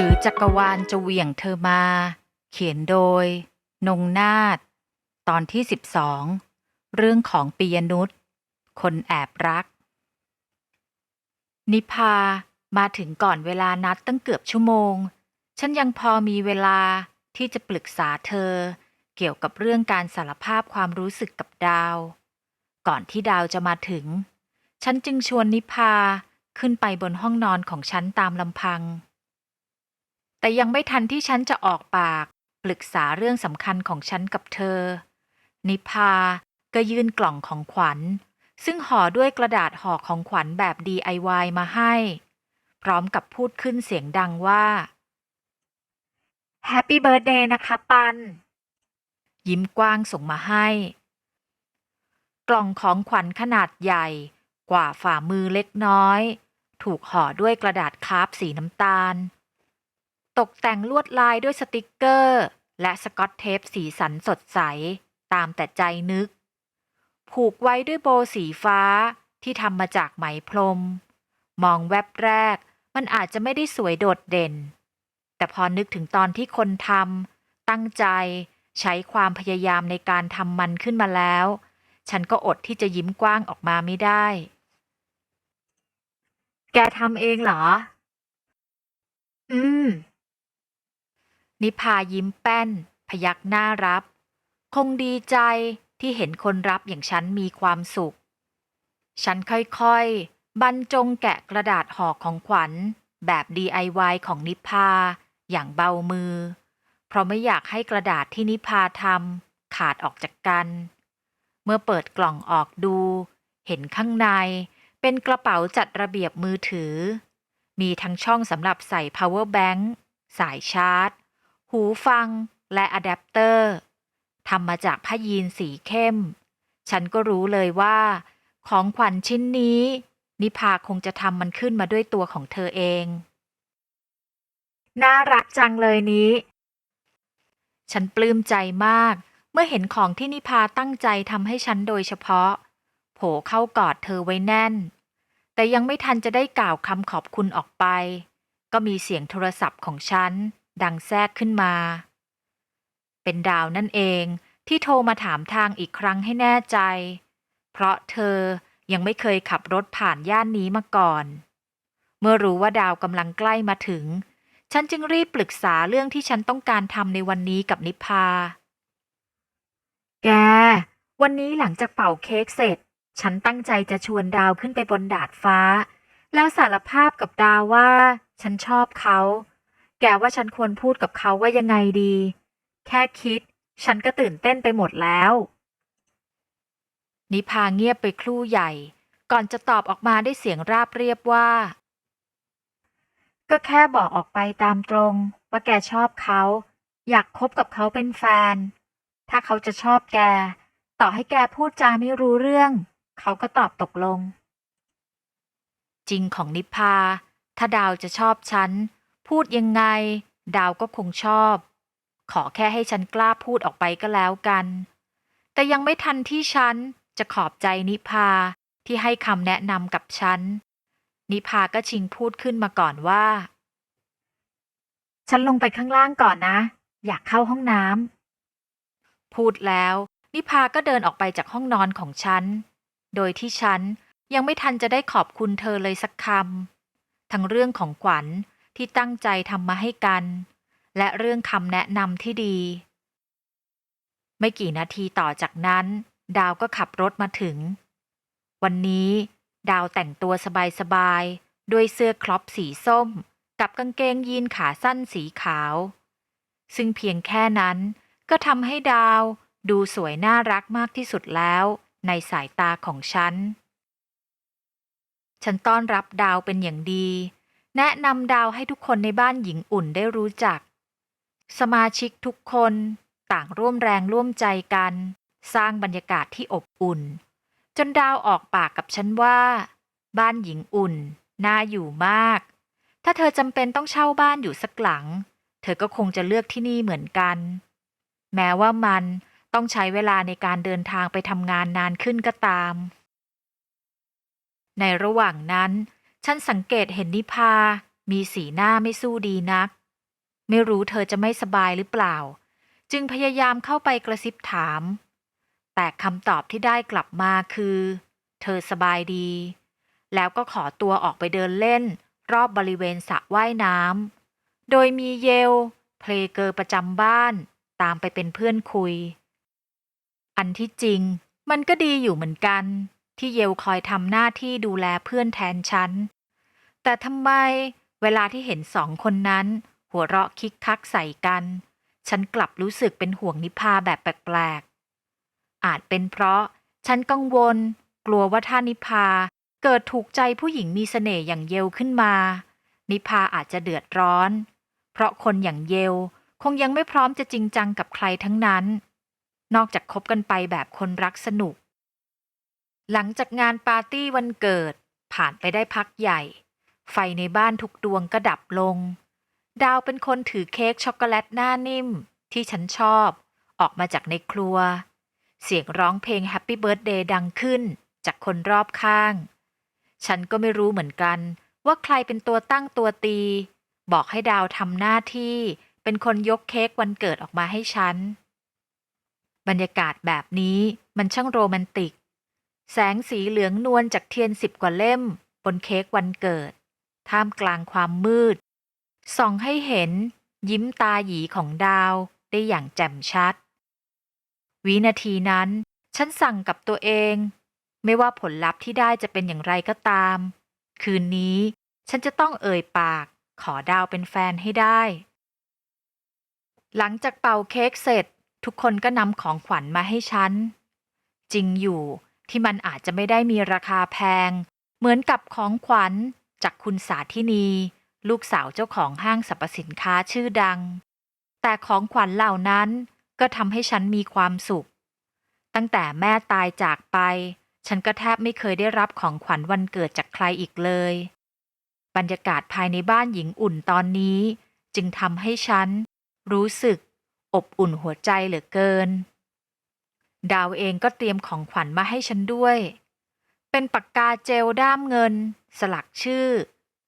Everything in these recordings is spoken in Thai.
รือจักรวาลจะเหวี่ยงเธอมา เขียนโดย นงนาฏตอนที่ 12 เรื่องของปียนุษคนแอบรัก นิพามาถึงก่อนเวลานัดตั้งเกือบชั่วโมง ฉันยังพอมีเวลาที่จะปรึกษาเธอ เกี่ยวกับเรื่องการสารภาพความรู้สึกกับดาว ก่อนที่ดาวจะมาถึง ฉันจึงชวนนิพาขึ้นไปบนห้องนอนของฉันตามลำพัง แต่ยังไม่ทันที่ฉันจะออกปาก ปรึกษาเรื่องสำคัญของฉันกับเธอ นิพาก็ยื่นกล่องของขวัญ ซึ่งห่อด้วยกระดาษห่อของขวัญแบบ DIY มาให้ พร้อมกับพูดขึ้นเสียงดังว่า Happy Birthday นะคะปัน ยิ้มกว้างส่งมาให้ กล่องของขวัญขนาดใหญ่กว่าฝ่ามือเล็กน้อย ถูกห่อด้วยกระดาษคาร์บสีน้ำตาล ตกแต่งลวดลายด้วยสติกเกอร์ และสกอตเทปสีสันสดใส ตามแต่ใจนึก ผูกไว้ด้วยโบว์สีฟ้าที่ทำมาจากไหมพรม มองแวบแรก มันอาจจะไม่ได้สวยโดดเด่น แต่พอนึกถึงตอนที่คนทำตั้งใจใช้ความพยายามในการทำมันขึ้นมาแล้ว ฉันก็อดที่จะยิ้มกว้างออกมาไม่ได้ แกทำเองเหรอ อืม นิพายิ้มแป้น พยักหน้ารับ คงดีใจที่เห็นคนรับอย่างฉันมีความสุข ฉันค่อยๆ บรรจงแกะกระดาษห่อของขวัญ แบบ DIY ของนิพา อย่างเบามือ เพราะไม่อยากให้กระดาษที่นิพาทำขาดออกจากกัน เมื่อเปิดกล่องออกดู เห็นข้างในเป็นกระเป๋าจัดระเบียบมือถือ มีทั้งช่องสำหรับใส่ power bank สายชาร์จ หูฟังและอะแดปเตอร์ทำมาจากผ้ายีนสีเข้ม ฉันก็รู้เลยว่า ของขวัญชิ้นนี้ นิพาคงจะทำมันขึ้นมาด้วยตัวของเธอเอง น่ารักจังเลยนี้ ฉันปลื้มใจมาก เมื่อเห็นของที่นิพาตั้งใจทำให้ฉันโดยเฉพาะ โผเข้ากอดเธอไว้แน่น แต่ยังไม่ทันจะได้กล่าวคำขอบคุณออกไป ก็มีเสียงโทรศัพท์ของฉัน ดังแทรกขึ้นมา เป็นดาวนั่นเองที่โทรมาถามทางอีกครั้งให้แน่ใจ เพราะเธอยังไม่เคยขับรถผ่านย่านนี้มาก่อน เมื่อรู้ว่าดาวกำลังใกล้มาถึง ฉันจึงรีบปรึกษาเรื่องที่ฉันต้องการทำในวันนี้กับนิพา แก วันนี้หลังจากเป่าเค้กเสร็จ ฉันตั้งใจจะชวนดาวขึ้นไปบนดาดฟ้า แล้วสารภาพกับดาวว่า ฉันชอบเขา แกว่าฉันควรพูดกับเขาว่ายังไงดี แค่คิด ฉันก็ตื่นเต้นไปหมดแล้ว นิพาเงียบไปครู่ใหญ่ ก่อนจะตอบออกมาได้เสียงราบเรียบว่า ก็แค่บอกออกไปตามตรง ว่าแกชอบเขา อยากคบกับเขาเป็นแฟน ถ้าเขาจะชอบแก ต่อให้แกพูดจาไม่รู้เรื่อง เขาก็ตอบตกลง จริงของนิพพาถ้าดาวจะชอบฉัน พูดยังไง ดาวก็คงชอบ ขอแค่ให้ฉันกล้าพูดออกไปก็แล้วกัน แต่ยังไม่ทันที่ฉันจะขอบใจนิพาที่ให้คำแนะนำกับฉัน นิพาก็ชิงพูดขึ้นมาก่อนว่า ฉันลงไปข้างล่างก่อนนะ อยากเข้าห้องน้ำพูดแล้ว นิพาก็เดินออกไปจากห้องนอนของฉัน โดยที่ฉันยังไม่ทันจะได้ขอบคุณเธอเลยสักคำทั้งเรื่องของขวัญ ที่ตั้งใจทำมาให้กัน และเรื่องคำแนะนำที่ดี ไม่กี่นาทีต่อจากนั้น ดาวก็ขับรถมาถึง วันนี้ดาวแต่งตัวสบายๆ ด้วยเสื้อครอปสีส้ม กับกางเกงยีนขาสั้นสีขาว ซึ่งเพียงแค่นั้นก็ทำให้ดาวดูสวยน่ารักมากที่สุดแล้วในสายตาของฉัน ฉันต้อนรับดาวเป็นอย่างดี แนะนำดาวให้ทุกคนในบ้านหญิงอุ่นได้รู้จัก สมาชิกทุกคนต่างร่วมแรงร่วมใจกัน สร้างบรรยากาศที่อบอุ่น จนดาวออกปากกับฉันว่า บ้านหญิงอุ่น น่าอยู่มาก ถ้าเธอจำเป็นต้องเช่าบ้านอยู่สักหลัง เธอก็คงจะเลือกที่นี่เหมือนกัน แม้ว่ามันต้องใช้เวลาในการเดินทางไปทำงานนานขึ้นก็ตาม ในระหว่างนั้น ฉันสังเกตเห็นนิพา มีสีหน้าไม่สู้ดีนัก ไม่รู้เธอจะไม่สบายหรือเปล่า จึงพยายามเข้าไปกระซิบถาม แต่คำตอบที่ได้กลับมาคือ เธอสบายดี แล้วก็ขอตัวออกไปเดินเล่น รอบบริเวณสระว่ายน้ำ โดยมีเยล เพลเกอร์ประจำบ้าน ตามไปเป็นเพื่อนคุย อันที่จริง มันก็ดีอยู่เหมือนกันที่เยลคอยทำหน้าที่ดูแลเพื่อนแทนฉัน แต่ทำไมเวลาที่เห็นสองคนนั้น หัวเราะคิกคักใส่กัน ฉันกลับรู้สึกเป็นห่วงนิพาแบบแปลกๆ อาจเป็นเพราะฉันกังวล กลัวว่าถ้านิพาเกิดถูกใจผู้หญิงมีเสน่ห์อย่างเยลขึ้นมา นิพาอาจจะเดือดร้อน เพราะคนอย่างเยลคงยังไม่พร้อมจะจริงจังกับใครทั้งนั้น นอกจากคบกันไปแบบคนรักสนุก หลังจากงานปาร์ตี้วันเกิดผ่านไปได้พักใหญ่ ไฟในบ้านทุกดวงก็ดับลง ดาวเป็นคนถือเค้กช็อกโกแลตหน้านิ่ม ที่ฉันชอบ ออกมาจากในครัว เสียงร้องเพลง Happy Birthday ดังขึ้น จากคนรอบข้าง ฉันก็ไม่รู้เหมือนกันว่าใครเป็นตัวตั้งตัวตี บอกให้ดาวทำหน้าที่เป็นคนยกเค้กวันเกิดออกมาให้ฉัน บรรยากาศแบบนี้มันช่างโรแมนติก แสงสีเหลืองนวลจากเทียนสิบกว่าเล่ม บนเค้กวันเกิด ท่ามกลางความมืด ส่องให้เห็น ยิ้มตาหยีของดาวได้อย่างแจ่มชัด วินาทีนั้น ฉันสั่งกับตัวเอง ไม่ว่าผลลัพธ์ที่ได้จะเป็นอย่างไรก็ตาม คืนนี้ฉันจะต้องเอ่ยปาก ขอดาวเป็นแฟนให้ได้ หลังจากเป่าเค้กเสร็จ ทุกคนก็นำของขวัญมาให้ฉัน จริงอยู่ที่มันอาจจะไม่ได้มีราคาแพง เหมือนกับของขวัญ จากคุณสาธินี ลูกสาวเจ้าของห้างสรรพสินค้าชื่อดัง แต่ของขวัญเหล่านั้นก็ทำให้ฉันมีความสุข ตั้งแต่แม่ตายจากไป ฉันก็แทบไม่เคยได้รับของขวัญวันเกิดจากใครอีกเลย บรรยากาศภายในบ้านหญิงอุ่นตอนนี้ จึงทำให้ฉัน รู้สึก อบอุ่นหัวใจเหลือเกิน ดาวเองก็เตรียมของขวัญมาให้ฉันด้วย เป็นปากกาเจลด้ามเงิน สลักชื่อ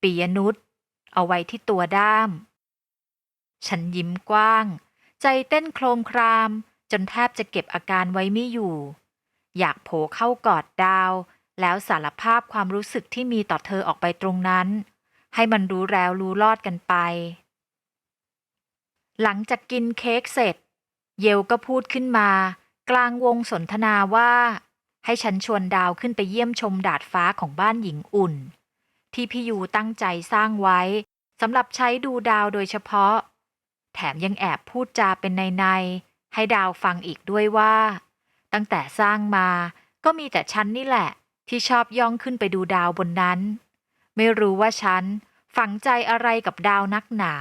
ปิยนุชเอาไว้ที่ตัวด้าม ฉันยิ้มกว้าง ใจเต้นโครมคราม จนแทบจะเก็บอาการไว้ไม่อยู่ อยากโผเข้ากอดดาว แล้วสารภาพความรู้สึกที่มีต่อเธอออกไปตรงนั้น ให้มันรู้แล้วรู้รอดกันไป หลังจากกินเค้กเสร็จ เยลก็พูดขึ้นมา กลางวงสนทนาว่า ให้ฉันชวนดาวขึ้นไปเยี่ยมชมดาดฟ้าของบ้านหญิงอุ่น ที่พี่ยูตั้งใจสร้างไว้สำหรับใช้ดูดาวโดยเฉพาะ แถมยังแอบพูดจาเป็นในๆให้ดาวฟังอีกด้วยว่า ตั้งแต่สร้างมาก็มีแต่ฉันนี่แหละ ที่ชอบย่องขึ้นไปดูดาวบนนั้น ไม่รู้ว่าฉันฝังใจอะไรกับดาวนักหนา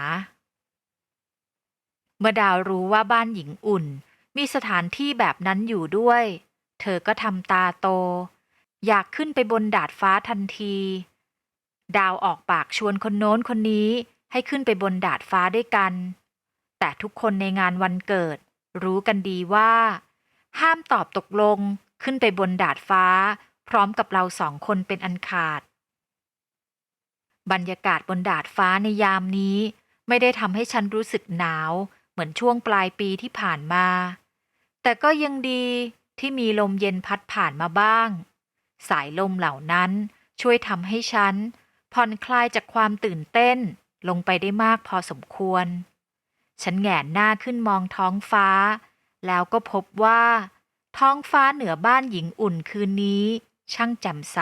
เมื่อดาวรู้ว่าบ้านหญิงอุ่น มีสถานที่แบบนั้นอยู่ด้วย เธอก็ทำตาโต อยากขึ้นไปบนดาดฟ้าทันที ดาวออกปากชวนคนโน้นคนนี้ให้ขึ้นไปบนดาดฟ้าด้วยกัน แต่ทุกคนในงานวันเกิด รู้กันดีว่า ห้ามตอบตกลงขึ้นไปบนดาดฟ้า พร้อมกับเราสองคนเป็นอันขาด บรรยากาศบนดาดฟ้าในยามนี้ ไม่ได้ทำให้ฉันรู้สึกหนาว เหมือนช่วงปลายปีที่ผ่านมา แต่ก็ยังดี ที่มีลมเย็นพัดผ่านมาบ้าง สายลมเหล่านั้นช่วยทำให้ฉัน ผ่อนคลายจากความตื่นเต้นลงไปได้มากพอสมควร ฉันแหงนหน้าขึ้นมองท้องฟ้า แล้วก็พบว่า ท้องฟ้าเหนือบ้านหญิงอุ่นคืนนี้ ช่างแจ่มใส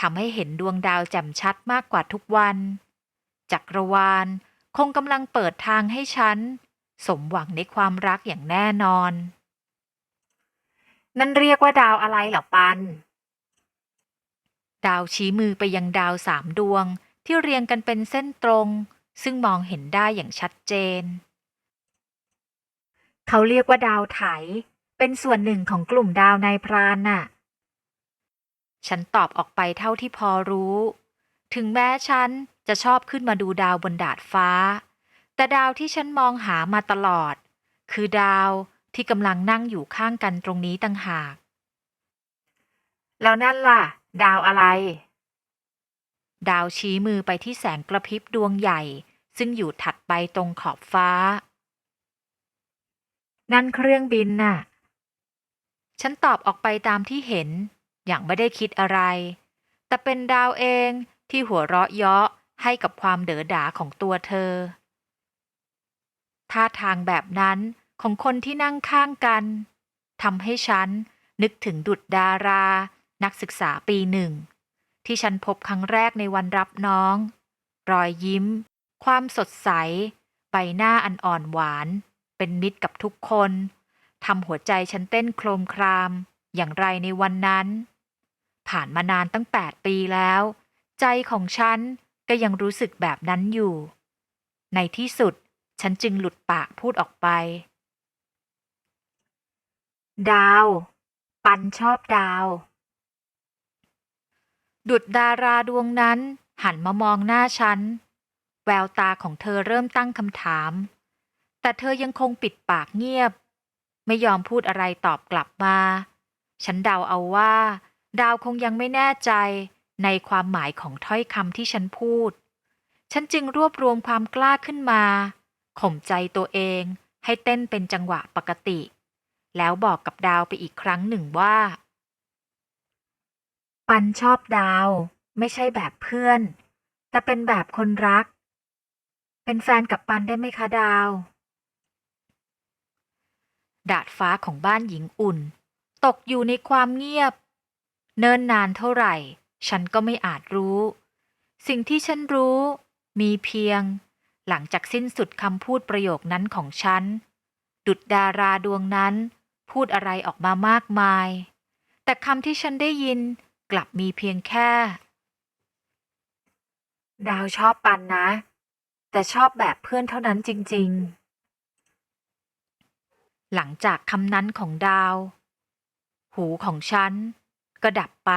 ทำให้เห็นดวงดาวแจ่มชัดมากกว่าทุกวัน จักรวาลคงกำลังเปิดทางให้ฉัน สมหวังในความรักอย่างแน่นอน นั่นเรียกว่าดาวอะไรเหรอปัน ดาวชี้มือไปยังดาวสามดวงที่เรียงกันเป็นเส้นตรง ซึ่งมองเห็นได้อย่างชัดเจน เขาเรียกว่าดาวไถ เป็นส่วนหนึ่งของกลุ่มดาวนายพรานน่ะ ฉันตอบออกไปเท่าที่พอรู้ ถึงแม้ฉันจะชอบขึ้นมาดูดาวบนดาดฟ้า แต่ดาวที่ฉันมองหามาตลอด คือดาว ที่กำลังนั่งอยู่ข้างกันตรงนี้ต่างหาก แล้วนั่นล่ะ ดาวอะไร ดาวชี้มือไปที่แสงกระพริบดวงใหญ่ ซึ่งอยู่ถัดไปตรงขอบฟ้า นั่นเครื่องบินน่ะ ฉันตอบออกไปตามที่เห็น อย่างไม่ได้คิดอะไร แต่เป็นดาวเองที่หัวเราะเยาะให้กับความเด๋อดาของตัวเธอท่าทางแบบนั้น ของคนที่นั่งข้างกันทำให้ฉันนึกถึงดุดดารา นักศึกษาปีหนึ่ง ที่ฉันพบครั้งแรกในวันรับน้อง รอยยิ้ม ความสดใส ใบหน้าอันอ่อนหวาน เป็นมิตรกับทุกคนทำหัวใจฉันเต้นโครมคราม อย่างไรในวันนั้น ผ่านมานานตั้งแปดปีแล้ว ใจของฉันก็ยังรู้สึกแบบนั้นอยู่ ในที่สุดฉันจึงหลุดปากพูดออกไป ดาว ปันชอบดาว ดุดดาราดวงนั้น หันมามองหน้าฉัน แววตาของเธอเริ่มตั้งคำถาม แต่เธอยังคงปิดปากเงียบ ไม่ยอมพูดอะไรตอบกลับมา ฉันเดาเอาว่า ดาวคงยังไม่แน่ใจในความหมายของถ้อยคำที่ฉันพูด ฉันจึงรวบรวมความกล้าขึ้นมา ข่มใจตัวเองให้เต้นเป็นจังหวะปกติ แล้วบอกกับดาวไปอีกครั้งหนึ่งว่า ปันชอบดาว ไม่ใช่แบบเพื่อน แต่เป็นแบบคนรัก เป็นแฟนกับปันได้ไหมคะดาว ดาดฟ้าของบ้านหญิงอุ่น ตกอยู่ในความเงียบ เนิ่นนานเท่าไหร่ ฉันก็ไม่อาจรู้ สิ่งที่ฉันรู้ มีเพียง หลังจากสิ้นสุดคำพูดประโยคนั้นของฉันดุดดาราดวงนั้น พูดอะไรออกมามากมาย แต่คำที่ฉันได้ยินกลับมีเพียงแค่ ดาวชอบปันนะ แต่ชอบแบบเพื่อนเท่านั้นจริง ๆ หลังจากคำนั้นของดาว หูของฉันก็ดับไป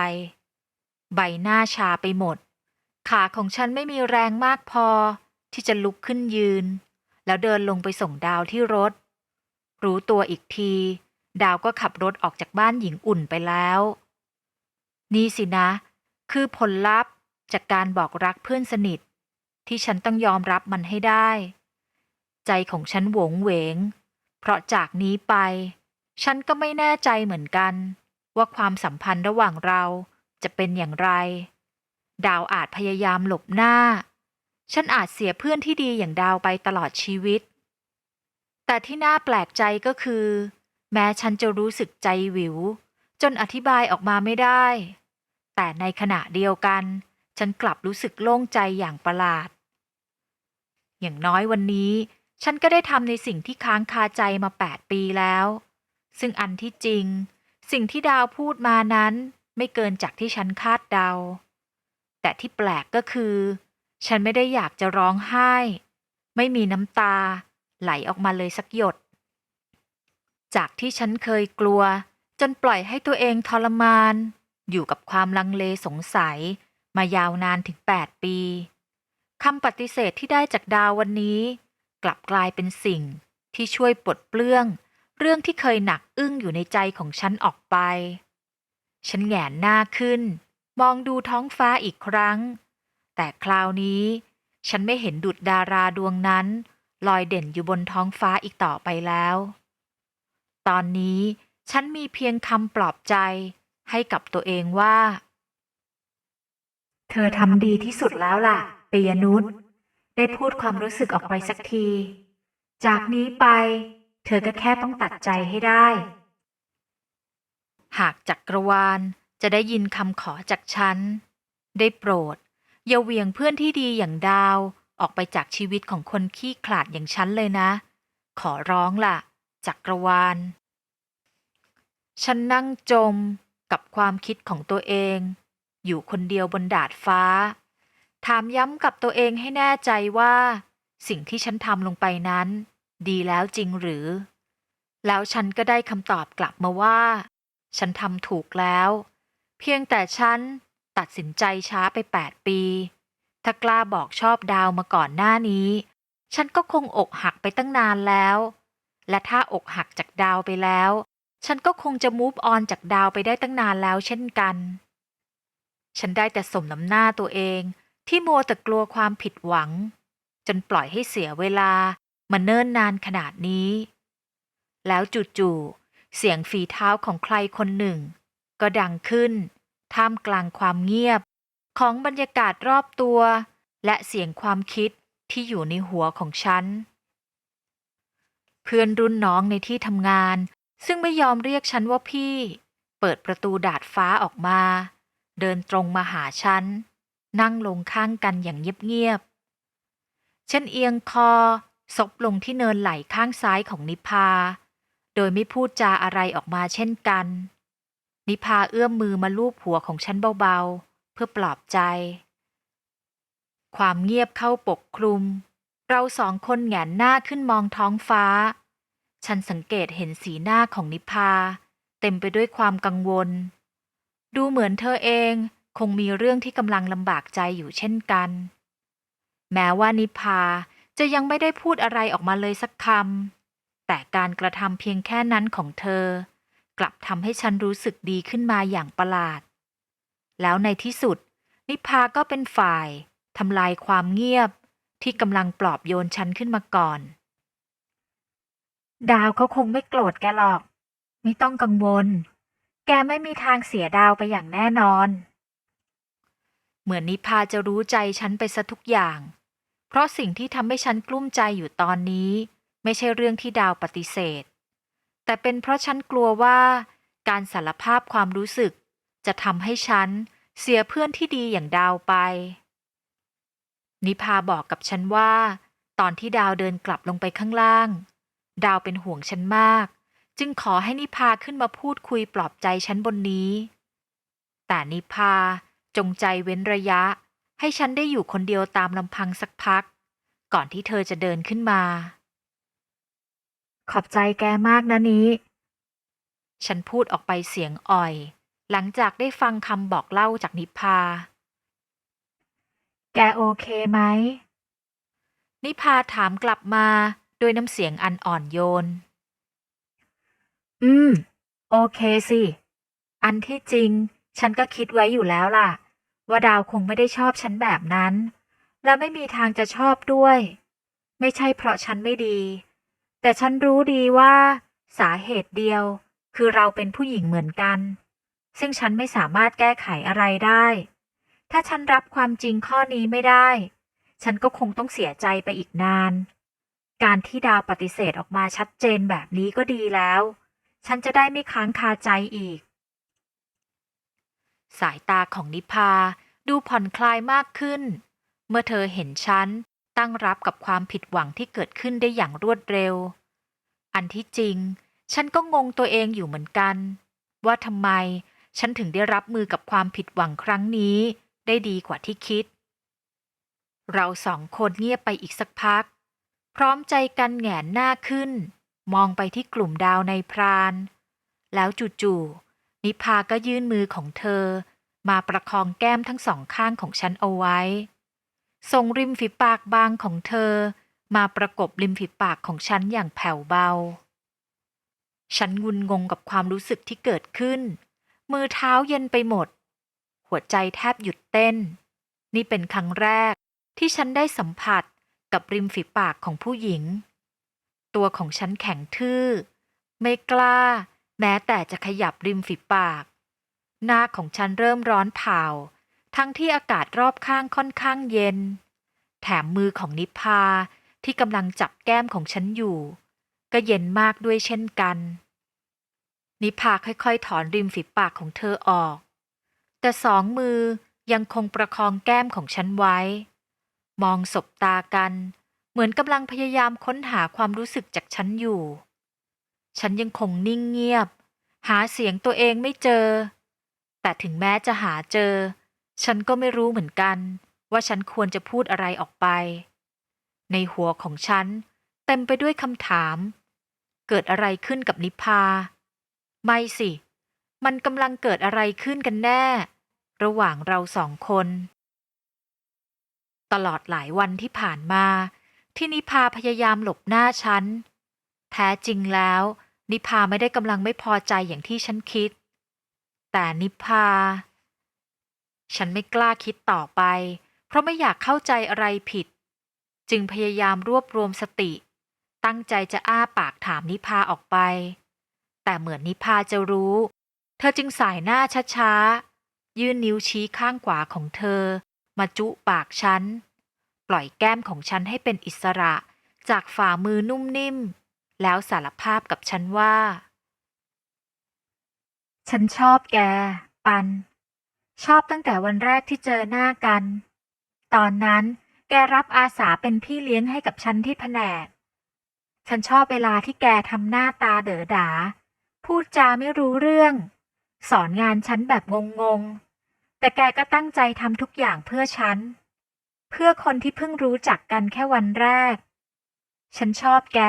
ใบหน้าชาไปหมด ขาของฉันไม่มีแรงมากพอที่จะลุกขึ้นยืน แล้วเดินลงไปส่งดาวที่รถ รู้ตัวอีกที ดาวก็ขับรถออกจากบ้านหญิงอุ่นไปแล้ว นี่สินะ คือผลลัพธ์จากการบอกรักเพื่อนสนิท ที่ฉันต้องยอมรับมันให้ได้ ใจของฉันโหวงเหวง เพราะจากนี้ไป ฉันก็ไม่แน่ใจเหมือนกัน ว่าความสัมพันธ์ระหว่างเราจะเป็นอย่างไร ดาวอาจพยายามหลบหน้า ฉันอาจเสียเพื่อนที่ดีอย่างดาวไปตลอดชีวิต แต่ที่น่าแปลกใจก็คือ แม้ฉันจะรู้สึกใจหวิว จนอธิบายออกมาไม่ได้ แต่ในขณะเดียวกัน ฉันกลับรู้สึกโล่งใจอย่างประหลาด อย่างน้อยวันนี้ ฉันก็ได้ทำในสิ่งที่ค้างคาใจมาแปดปีแล้ว ซึ่งอันที่จริง สิ่งที่ดาวพูดมานั้นไม่เกินจากที่ฉันคาดเดา แต่ที่แปลกก็คือ ฉันไม่ได้อยากจะร้องไห้ ไม่มีน้ำตา ไหลออกมาเลยสักหยด จากที่ฉันเคยกลัว จนปล่อยให้ตัวเองทรมาน อยู่กับความลังเลสงสัย มายาวนานถึง 8 ปีคำปฏิเสธที่ได้จากดาววันนี้ กลับกลายเป็นสิ่งที่ช่วยปลดเปลื้อง เรื่องที่เคยหนักอึ้งอยู่ในใจของฉันออกไป ฉันแหงนหน้าขึ้น มองดูท้องฟ้าอีกครั้ง แต่คราวนี้ ฉันไม่เห็นดุดดาราดวงนั้น ลอยเด่นอยู่บนท้องฟ้าอีกต่อไปแล้ว ตอนนี้ฉันมีเพียงคำปลอบใจให้กับตัวเองว่า เธอทำดีที่สุดแล้วล่ะปียนุชได้พูดความรู้สึกออกไปสักที จากนี้ไป เธอก็แค่ต้องตัดใจให้ได้ หากจักรวาลจะได้ยินคำขอจากฉัน ได้โปรด อย่าเวียงเพื่อนที่ดีอย่างดาวออกไปจากชีวิตของคนขี้ขลาดอย่างฉันเลยนะ ขอร้องล่ะ จักรวาล ฉันนั่งจมกับความคิดของตัวเอง อยู่คนเดียวบนดาดฟ้า ถามย้ำกับตัวเองให้แน่ใจว่า สิ่งที่ฉันทำลงไปนั้น ดีแล้วจริงหรือ แล้วฉันก็ได้คำตอบกลับมาว่า ฉันทำถูกแล้ว เพียงแต่ฉันตัดสินใจช้าไปแปดปี ถ้ากล้าบอกชอบดาวมาก่อนหน้านี้ ฉันก็คงอกหักไปตั้งนานแล้ว และถ้าอกหักจากดาวไปแล้ว ฉันก็คงจะมูฟออนจากดาวไปได้ตั้งนานแล้วเช่นกัน ฉันได้แต่สมน้ำหน้าตัวเอง ที่มัวแต่กลัวความผิดหวัง จนปล่อยให้เสียเวลามาเนิ่นนานขนาดนี้ แล้วจู่ๆเสียงฝีเท้าของใครคนหนึ่ง ก็ดังขึ้น ท่ามกลางความเงียบ ของบรรยากาศรอบตัว และเสียงความคิดที่อยู่ในหัวของฉัน เพื่อนรุ่นน้องในที่ทำงาน ซึ่งไม่ยอมเรียกฉันว่าพี่ เปิดประตูดาดฟ้าออกมา เดินตรงมาหาฉัน นั่งลงข้างกันอย่างเงียบๆฉันเอียงคอซบลงที่เนินไหล่ข้างซ้ายของนิพา โดยไม่พูดจาอะไรออกมาเช่นกัน นิพาเอื้อมมือมาลูบหัวของฉันเบาๆ เพื่อปลอบใจ ความเงียบเข้าปกคลุม เราสองคนแหงนหน้าขึ้นมองท้องฟ้า ฉันสังเกตเห็นสีหน้าของนิพา เต็มไปด้วยความกังวล ดูเหมือนเธอเองคงมีเรื่องที่กำลังลำบากใจอยู่เช่นกัน แม้ว่านิพาจะยังไม่ได้พูดอะไรออกมาเลยสักคำ แต่การกระทำเพียงแค่นั้นของเธอ กลับทำให้ฉันรู้สึกดีขึ้นมาอย่างประหลาด แล้วในที่สุด นิพาก็เป็นฝ่ายทำลายความเงียบ ที่กำลังปลอบโยนฉันขึ้นมาก่อน ดาวเขาคงไม่โกรธแกหรอก ไม่ต้องกังวล แกไม่มีทางเสียดาวไปอย่างแน่นอน เหมือนนิพาจะรู้ใจฉันไปซะทุกอย่าง เพราะสิ่งที่ทำให้ฉันกลุ้มใจอยู่ตอนนี้ ไม่ใช่เรื่องที่ดาวปฏิเสธ แต่เป็นเพราะฉันกลัวว่า การสารภาพความรู้สึก จะทำให้ฉันเสียเพื่อนที่ดีอย่างดาวไป นิพาบอกกับฉันว่า ตอนที่ดาวเดินกลับลงไปข้างล่าง ดาวเป็นห่วงฉันมาก จึงขอให้นิพาขึ้นมาพูดคุยปลอบใจฉันบนนี้ แต่นิพาจงใจเว้นระยะ ให้ฉันได้อยู่คนเดียวตามลำพังสักพัก ก่อนที่เธอจะเดินขึ้นมา ขอบใจแกมากนะนี้ ฉันพูดออกไปเสียงอ่อย หลังจากได้ฟังคำบอกเล่าจากนิพา แกโอเคไหม นิพาถามกลับมาด้วยน้ำเสียงอันอ่อนโยน อืม โอเคสิ อันที่จริง ฉันก็คิดไว้อยู่แล้วล่ะ ว่าดาวคงไม่ได้ชอบฉันแบบนั้น และไม่มีทางจะชอบด้วย ไม่ใช่เพราะฉันไม่ดี แต่ฉันรู้ดีว่า สาเหตุเดียวคือเราเป็นผู้หญิงเหมือนกัน ซึ่งฉันไม่สามารถแก้ไขอะไรได้ ถ้าฉันรับความจริงข้อนี้ไม่ได้ ฉันก็คงต้องเสียใจไปอีกนาน การที่ดาวปฏิเสธออกมาชัดเจนแบบนี้ก็ดีแล้ว ฉันจะได้ไม่ค้างคาใจอีก สายตาของนิพาดูผ่อนคลายมากขึ้น เมื่อเธอเห็นฉันตั้งรับกับความผิดหวังที่เกิดขึ้นได้อย่างรวดเร็ว อันที่จริง ฉันก็งงตัวเองอยู่เหมือนกัน ว่าทำไมฉันถึงได้รับมือกับความผิดหวังครั้งนี้ ได้ดีกว่าที่คิด เราสองคนเงียบไปอีกสักพัก พร้อมใจกันแหงนหน้าขึ้น มองไปที่กลุ่มดาวในพราน แล้วจู่ๆนิพาก็ยื่นมือของเธอ มาประคองแก้มทั้งสองข้างของฉันเอาไว้ ส่งริมฝีปากบางของเธอ มาประกบริมฝีปากของฉันอย่างแผ่วเบา ฉันงุนงงกับความรู้สึกที่เกิดขึ้น มือเท้าเย็นไปหมด หัวใจแทบหยุดเต้น นี่เป็นครั้งแรกที่ฉันได้สัมผัสกับริมฝีปากของผู้หญิง ตัวของฉันแข็งทื่อ ไม่กล้า แม้แต่จะขยับริมฝีปาก หน้าของฉันเริ่มร้อนเผาทั้งที่อากาศรอบข้างค่อนข้างเย็น แถมมือของนิพพาที่กำลังจับแก้มของฉันอยู่ ก็เย็นมากด้วยเช่นกัน นิพาค่อยๆ ถอนริมฝีปากของเธอออก แต่สองมือยังคงประคองแก้มของฉันไว้ มองสบตากัน เหมือนกำลังพยายามค้นหาความรู้สึกจากฉันอยู่ ฉันยังคงนิ่งเงียบ หาเสียงตัวเองไม่เจอ แต่ถึงแม้จะหาเจอ ฉันก็ไม่รู้เหมือนกัน ว่าฉันควรจะพูดอะไรออกไป ในหัวของฉันเต็มไปด้วยคำถาม เกิดอะไรขึ้นกับนิพพาไม่สิ มันกำลังเกิดอะไรขึ้นกันแน่ ระหว่างเราสองคน ตลอดหลายวันที่ผ่านมาที่นิพาพยายามหลบหน้าฉัน แท้จริงแล้ว นิพาไม่ได้กำลังไม่พอใจอย่างที่ฉันคิด แต่นิพา ฉันไม่กล้าคิดต่อไป เพราะไม่อยากเข้าใจอะไรผิด จึงพยายามรวบรวมสติ ตั้งใจจะอ้าปากถามนิพาออกไป แต่เหมือนนิพาจะรู้ ธอจึงสายหน้าช้าๆ ยื่นนิ้วชี้ข้างขวาของเธอ มาจุปากฉัน ปล่อยแก้มของฉันให้เป็นอิสระ จากฝ่ามือนุ่มนิ่ม แล้วสารภาพกับฉันว่า ฉันชอบแก ปัน ชอบตั้งแต่วันแรกที่เจอหน้ากัน ตอนนั้นแกรับอาสาเป็นพี่เลี้ยงให้กับฉันที่แผนก ฉันชอบเวลาที่แกทำหน้าตาเด๋อดา พูดจาไม่รู้เรื่อง สอนงานฉันแบบงงๆ แต่แกก็ตั้งใจทำทุกอย่างเพื่อฉัน เพื่อคนที่เพิ่งรู้จักกันแค่วันแรก ฉันชอบแก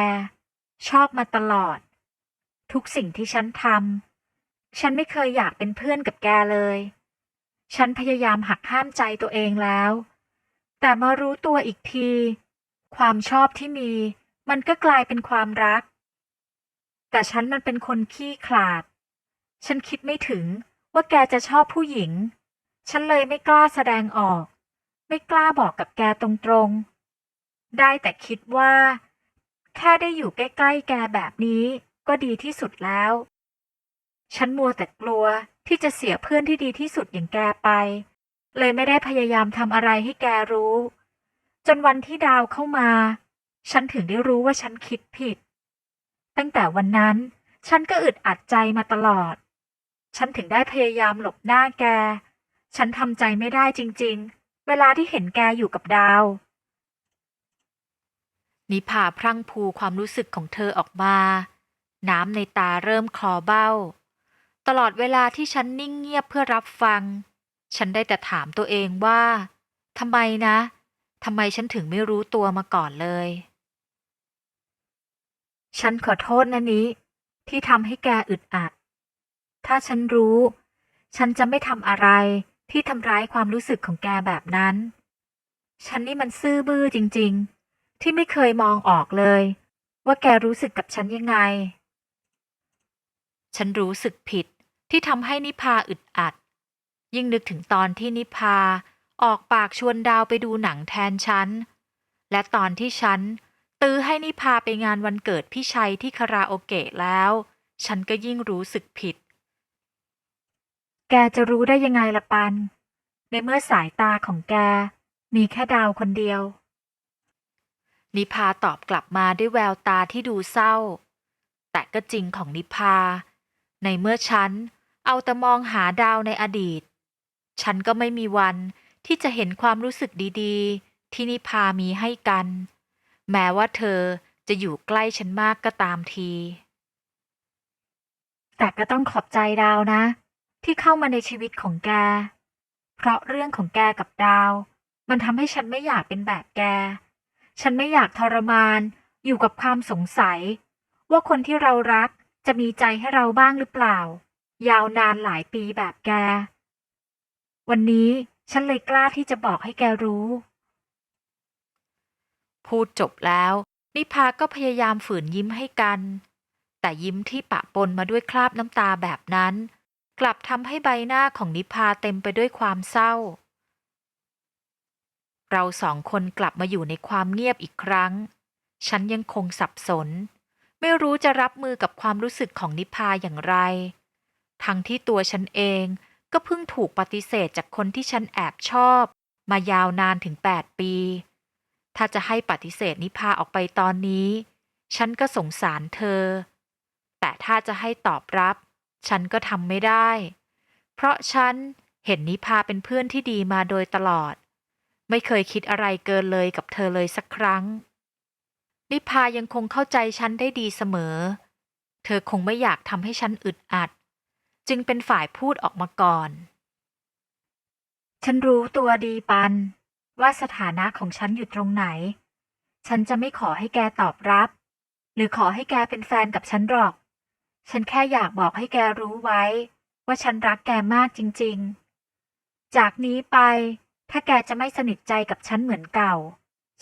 ชอบมาตลอด ทุกสิ่งที่ฉันทำฉันไม่เคยอยากเป็นเพื่อนกับแกเลย ฉันพยายามหักห้ามใจตัวเองแล้ว แต่มารู้ตัวอีกที ความชอบที่มีมันก็กลายเป็นความรัก แต่ฉันมันเป็นคนขี้ขลาด ฉันคิดไม่ถึงว่าแกจะชอบผู้หญิง ฉันเลยไม่กล้าแสดงออก ไม่กล้าบอกกับแกตรงๆ ได้แต่คิดว่า แค่ได้อยู่ใกล้ๆแกแบบนี้ก็ดีที่สุดแล้ว ฉันมัวแต่กลัวที่จะเสียเพื่อนที่ดีที่สุดอย่างแกไป เลยไม่ได้พยายามทำอะไรให้แกรู้ จนวันที่ดาวเข้ามา ฉันถึงได้รู้ว่าฉันคิดผิด ตั้งแต่วันนั้นฉันก็อึดอัดใจมาตลอด ฉันถึงได้พยายามหลบหน้าแก ฉันทำใจไม่ได้จริง ๆ เวลาที่เห็นแกอยู่กับดาว นิพาพรั่งพูความรู้สึกของเธอออกมา น้ำในตาเริ่มคลอเบ้า ตลอดเวลาที่ฉันนิ่งเงียบเพื่อรับฟัง ฉันได้แต่ถามตัวเองว่าทำไมนะทำไมฉันถึงไม่รู้ตัวมาก่อนเลย ฉันขอโทษนะนี้ ที่ทำให้แกอึดอัด ถ้าฉันรู้ ฉันจะไม่ทำอะไรที่ทำร้ายความรู้สึกของแกแบบนั้น ฉันนี่มันซื่อบื้อจริง ๆ ที่ไม่เคยมองออกเลย ว่าแกรู้สึกกับฉันยังไง ฉันรู้สึกผิดที่ทำให้นิพาอึดอัด ยิ่งนึกถึงตอนที่นิพาออกปากชวนดาวไปดูหนังแทนฉัน และตอนที่ฉันตื้อให้นิพาไปงานวันเกิดพี่ชัยที่คาราโอเกะแล้ว ฉันก็ยิ่งรู้สึกผิด แกจะรู้ได้ยังไงละปัน ในเมื่อสายตาของแก มีแค่ดาวคนเดียว นิพาตอบกลับมาด้วยแววตาที่ดูเศร้า แต่ก็จริงของนิพา ในเมื่อฉันเอาแต่มองหาดาวในอดีต ฉันก็ไม่มีวันที่จะเห็นความรู้สึกดีๆ ที่นิพามีให้กัน แม้ว่าเธอจะอยู่ใกล้ฉันมากก็ตามที แต่ก็ต้องขอบใจดาวนะ ที่เข้ามาในชีวิตของแก เพราะเรื่องของแกกับดาว มันทำให้ฉันไม่อยากเป็นแบบแก ฉันไม่อยากทรมานอยู่กับความสงสัย ว่าคนที่เรารักจะมีใจให้เราบ้างหรือเปล่า ยาวนานหลายปีแบบแก วันนี้ฉันเลยกล้าที่จะบอกให้แกรู้ พูดจบแล้ว นิพาก็พยายามฝืนยิ้มให้กัน แต่ยิ้มที่ปะปนมาด้วยคราบน้ำตาแบบนั้น กลับทำให้ใบหน้าของนิพาเต็มไปด้วยความเศร้า เราสองคนกลับมาอยู่ในความเงียบอีกครั้ง ฉันยังคงสับสน ไม่รู้จะรับมือกับความรู้สึกของนิพาอย่างไร ทั้งที่ตัวฉันเองก็เพิ่งถูกปฏิเสธจากคนที่ฉันแอบชอบ มายาวนานถึง 8 ปี ถ้าจะให้ปฏิเสธนิพาออกไปตอนนี้ ฉันก็สงสารเธอ แต่ถ้าจะให้ตอบรับ ฉันก็ทำไม่ได้ เพราะฉันเห็นนิพาเป็นเพื่อนที่ดีมาโดยตลอด ไม่เคยคิดอะไรเกินเลยกับเธอเลยสักครั้ง นิพายังคงเข้าใจฉันได้ดีเสมอ เธอคงไม่อยากทำให้ฉันอึดอัด จึงเป็นฝ่ายพูดออกมาก่อน ฉันรู้ตัวดีปัน ว่าสถานะของฉันอยู่ตรงไหน ฉันจะไม่ขอให้แกตอบรับ หรือขอให้แกเป็นแฟนกับฉันหรอก ฉันแค่อยากบอกให้แกรู้ไว้ ว่าฉันรักแกมากจริง ๆ จากนี้ไป ถ้าแกจะไม่สนิทใจกับฉันเหมือนเก่า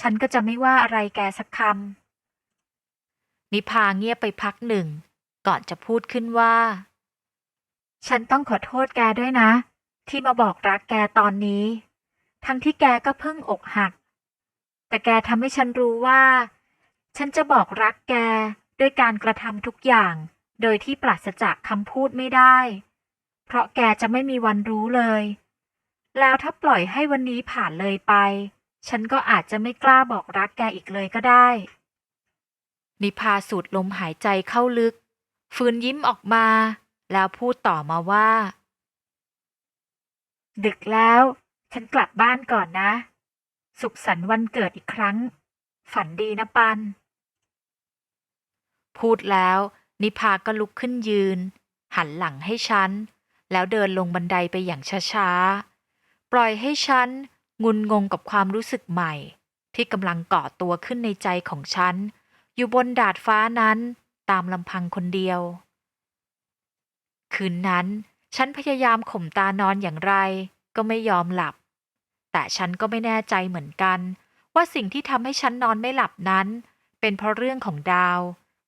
ฉันก็จะไม่ว่าอะไรแกสักคำนิพาเงียบไปพักหนึ่ง ก่อนจะพูดขึ้นว่า ฉันต้องขอโทษแกด้วยนะ ที่มาบอกรักแกตอนนี้ ทั้งที่แกก็เพิ่งอกหัก แต่แกทำให้ฉันรู้ว่า ฉันจะบอกรักแกด้วยการกระทำทุกอย่าง โดยที่ปราศจากคำพูดไม่ได้ เพราะแกจะไม่มีวันรู้เลย แล้วถ้าปล่อยให้วันนี้ผ่านเลยไป ฉันก็อาจจะไม่กล้าบอกรักแกอีกเลยก็ได้ นิพาสูดลมหายใจเข้าลึก ฟื้นยิ้มออกมา แล้วพูดต่อมาว่า ดึกแล้ว ฉันกลับบ้านก่อนนะ สุขสันต์วันเกิดอีกครั้ง ฝันดีนะปัน พูดแล้ว นิพาก็ลุกขึ้นยืน หันหลังให้ฉัน แล้วเดินลงบันไดไปอย่างช้าๆ ปล่อยให้ฉันงุนงงกับความรู้สึกใหม่ ที่กำลังก่อตัวขึ้นในใจของฉัน อยู่บนดาดฟ้านั้นตามลำพังคนเดียว คืนนั้น ฉันพยายามข่มตานอนอย่างไรก็ไม่ยอมหลับ แต่ฉันก็ไม่แน่ใจเหมือนกัน ว่าสิ่งที่ทำให้ฉันนอนไม่หลับนั้น เป็นเพราะเรื่องของดาว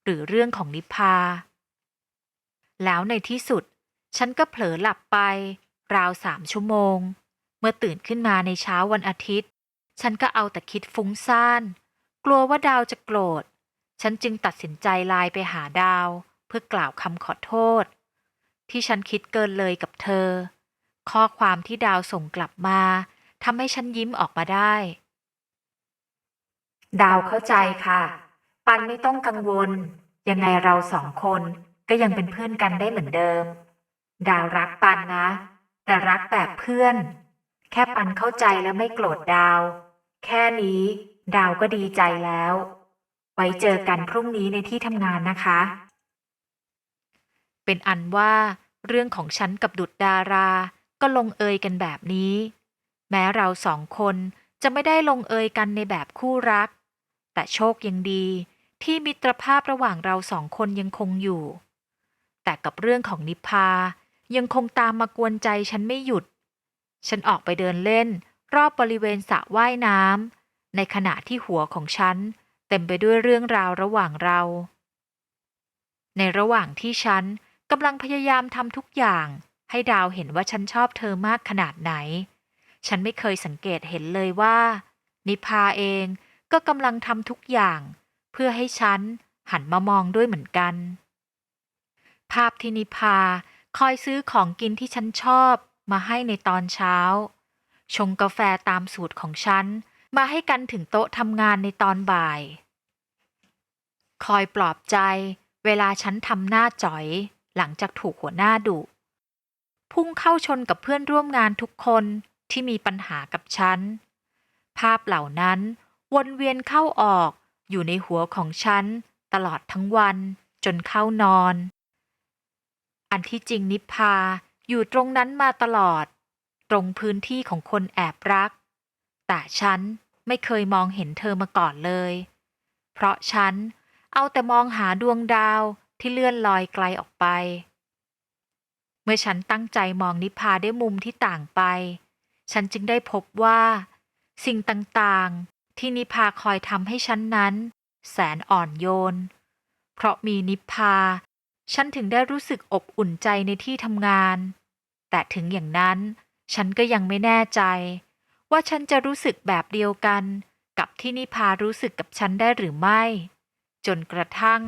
หรือเรื่องของนิพพา แล้วในที่สุด ฉันก็เผลอหลับไป ราวสามชั่วโมง เมื่อตื่นขึ้นมาในเช้าวันอาทิตย์ ฉันก็เอาแต่คิดฟุ้งซ่าน กลัวว่าดาวจะโกรธ ฉันจึงตัดสินใจไลน์ไปหาดาว เพื่อกล่าวคำขอโทษ ที่ฉันคิดเกินเลยกับเธอ ข้อความที่ดาวส่งกลับมาทำให้ฉันยิ้มออกมาได้ ดาวเข้าใจค่ะ ปันไม่ต้องกังวล ยังไงเราสองคนก็ยังเป็นเพื่อนกันได้เหมือนเดิม ดาวรักปันนะ แต่รักแบบเพื่อน แค่ปันเข้าใจและไม่โกรธดาว แค่นี้ ดาวก็ดีใจแล้ว ไว้เจอกันพรุ่งนี้ในที่ทำงานนะคะ เป็นอันว่า เรื่องของฉันกับดุดดาราก็ลงเอยกันแบบนี้ แม้เราสองคนจะไม่ได้ลงเอยกันในแบบคู่รัก แต่โชคยังดี ที่มิตรภาพระหว่างเราสองคนยังคงอยู่ แต่กับเรื่องของนิพายังคงตามมากวนใจฉันไม่หยุด ฉันออกไปเดินเล่น รอบบริเวณสระว่ายน้ำในขณะที่หัวของฉัน เต็มไปด้วยเรื่องราวระหว่างเรา ในระหว่างที่ฉันกำลังพยายามทำทุกอย่างให้ดาวเห็นว่าฉันชอบเธอมากขนาดไหน ฉันไม่เคยสังเกตเห็นเลยว่า นิพาเองก็กำลังทำทุกอย่าง เพื่อให้ฉันหันมามองด้วยเหมือนกัน ภาพที่นิพาคอยซื้อของกินที่ฉันชอบมาให้ในตอนเช้า ชงกาแฟตามสูตรของฉัน มาให้กันถึงโต๊ะทำงานในตอนบ่าย คอยปลอบใจเวลาฉันทำหน้าจ๋อยหลังจากถูกหัวหน้าดุ พุ่งเข้าชนกับเพื่อนร่วมงานทุกคนที่มีปัญหากับฉัน ภาพเหล่านั้นวนเวียนเข้าออก อยู่ในหัวของฉันตลอดทั้งวันจนเข้านอน อันที่จริงนิพพาอยู่ตรงนั้นมาตลอด ตรงพื้นที่ของคนแอบรัก แต่ฉันไม่เคยมองเห็นเธอมาก่อนเลย เพราะฉันเอาแต่มองหาดวงดาวที่เลื่อนลอยไกลออกไป เมื่อฉันตั้งใจมองนิพพาได้มุมที่ต่างไป ฉันจึงได้พบว่า สิ่งต่าง ที่นิพาคอยทำให้ฉันนั้น แสนอ่อนโยน เพราะมีนิพา ฉันถึงได้รู้สึกอบอุ่นใจในที่ทำงาน แต่ถึงอย่างนั้น ฉันก็ยังไม่แน่ใจ ว่าฉันจะรู้สึกแบบเดียวกัน กับที่นิพารู้สึกกับฉันได้หรือไม่ จนกระทั่ง